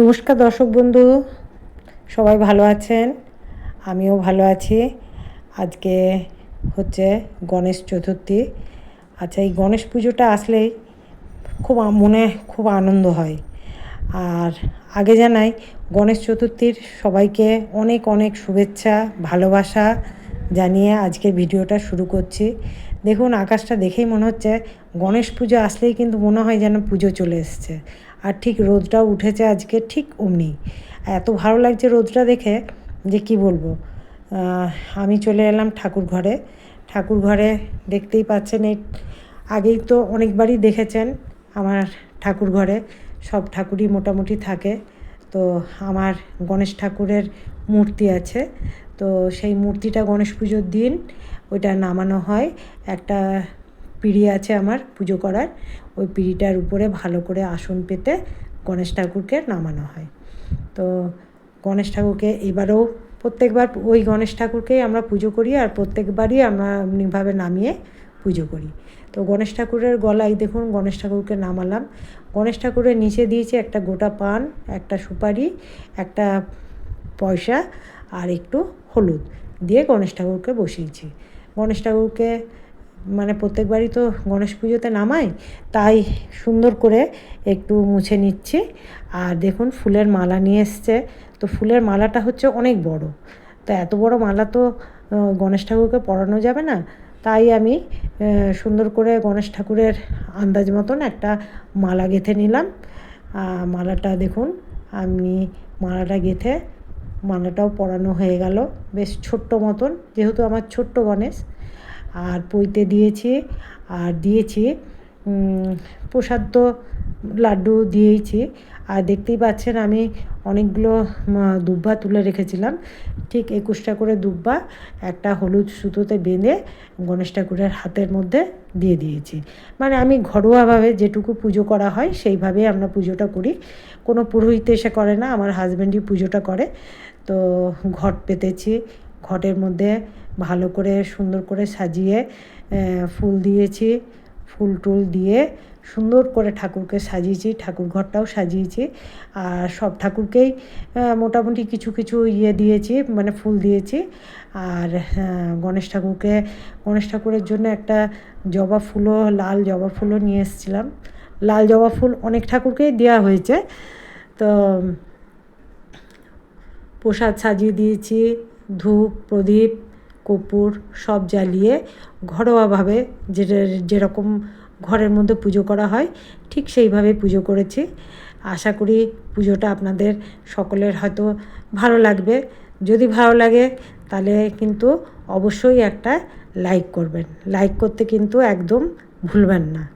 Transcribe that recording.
নমস্কার দর্শক বন্ধু, সবাই ভালো আছেন? আমিও ভালো আছি। আজকে হচ্ছে গণেশ চতুর্থী। আচ্ছা এই গণেশ পুজোটা আসলেই খুব মনে খুব আনন্দ হয়। আর আগে জানাই, গণেশ চতুর্থীর সবাইকে অনেক অনেক শুভেচ্ছা, ভালোবাসা জানিয়ে আজকে ভিডিওটা শুরু করছি। দেখুন, আকাশটা দেখেই মনে হচ্ছে গণেশ পুজো আসলেই কিন্তু মনে হয় যেন পুজো চলে এসছে। আর ঠিক রোদটাও উঠেছে আজকে ঠিক অমনি। এত ভালো লাগছে রোদটা দেখে যে কি বলব। আমি চলে এলাম ঠাকুর ঘরে। ঠাকুর ঘরে দেখতেই পাচ্ছেন এই, আগেই তো অনেকবারই দেখেছেন আমার ঠাকুর ঘরে। সব ঠাকুরই মোটামুটি থাকে। তো আমার গণেশ ঠাকুরের মূর্তি আছে। তো সেই মূর্তিটা গণেশ পুজোর দিন ওইটা নামানো হয়। একটা পিঁড়ি আছে আমার পুজো করার। ওই পিঁড়িটার উপরে ভালো করে আসন পেতে গণেশ ঠাকুরকে নামানো হয়। তো গণেশ ঠাকুরকে এবারেও প্রত্যেকবার ওই গণেশ ঠাকুরকেই আমরা পুজো করি আর প্রত্যেকবারই আমরা এমনিভাবে নামিয়ে পুজো করি। তো গণেশ ঠাকুরের গলায় দেখুন গণেশ ঠাকুরকে নামালাম। গণেশ ঠাকুরের নিচে দিয়েছি একটা গোটা পান, একটা সুপারি, একটা পয়সা আর একটু হলুদ দিয়ে গণেশ ঠাকুরকে বসিয়েছি। গণেশ ঠাকুরকে মানে প্রত্যেকবারই তো গণেশ পুজোতে নামাই, তাই সুন্দর করে একটু মুছে নিচ্ছি। আর দেখুন ফুলের মালা নিয়ে এসছে, তো ফুলের মালাটা হচ্ছে অনেক বড়। তো এত বড় মালা তো গণেশ ঠাকুরকে পরানো যাবে না। তাই আমি সুন্দর করে গণেশ ঠাকুরের আন্দাজ মতন একটা মালা গেঁথে নিলাম। মালাটা দেখুন, আমি মালাটা গেঁথে মালাটাও পরানো হয়ে গেল। বেশ ছোট্ট মতন, যেহেতু আমার ছোট্ট গণেশ। আর পইতে দিয়েছি, আর দিয়েছি প্রসাদ তো লাড্ডু দিয়েইছি। আর দেখতেই পাচ্ছেন আমি অনেকগুলো দুব্বা তুলে রেখেছিলাম। ঠিক একুশটা করে দুব্বা, একটা হলুদ সুতোতে বেঁধে গণেশ ঠাকুরের হাতের মধ্যে দিয়ে দিয়েছি। মানে আমি ঘরোয়াভাবে যেটুকু পুজো করা হয়, সেইভাবেই আমরা পুজোটা করি। কোনো পুরোহিত এসে করে না, আমার হাজব্যান্ডই পুজোটা করে। তো ঘট পেতেছি। ঘটের মধ্যে ভালো করে, সুন্দর করে সাজিয়ে ফুল দিয়েছি। ফুল টুল দিয়ে সুন্দর করে ঠাকুরকে সাজিয়েছি। ঠাকুর ঘরটাও সাজিয়েছি। আর সব ঠাকুরকেই মোটামুটি কিছু কিছু ইয়ে দিয়েছি মানে ফুল দিয়েছি। আর গণেশ ঠাকুরকে, গণেশ ঠাকুরের জন্য একটা জবা ফুলও, লাল জবা ফুলও নিয়ে এসেছিলাম। লাল জবা ফুল অনেক ঠাকুরকেই দেওয়া হয়েছে। তো প্রসাদ সাজিয়ে দিয়েছি, ধূপ, প্রদীপ কপুর সব জ্বালিয়ে ঘরোয়াভাবে যেটা, যেরকম ঘরের মধ্যে পুজো করা হয়, ঠিক সেইভাবে পুজো করেছি। আশা করি পুজোটা আপনাদের সকলের হয়তো ভালো লাগবে। যদি ভালো লাগে তাহলে কিন্তু অবশ্যই একটা লাইক করবেন। লাইক করতে কিন্তু একদম ভুলবেন না।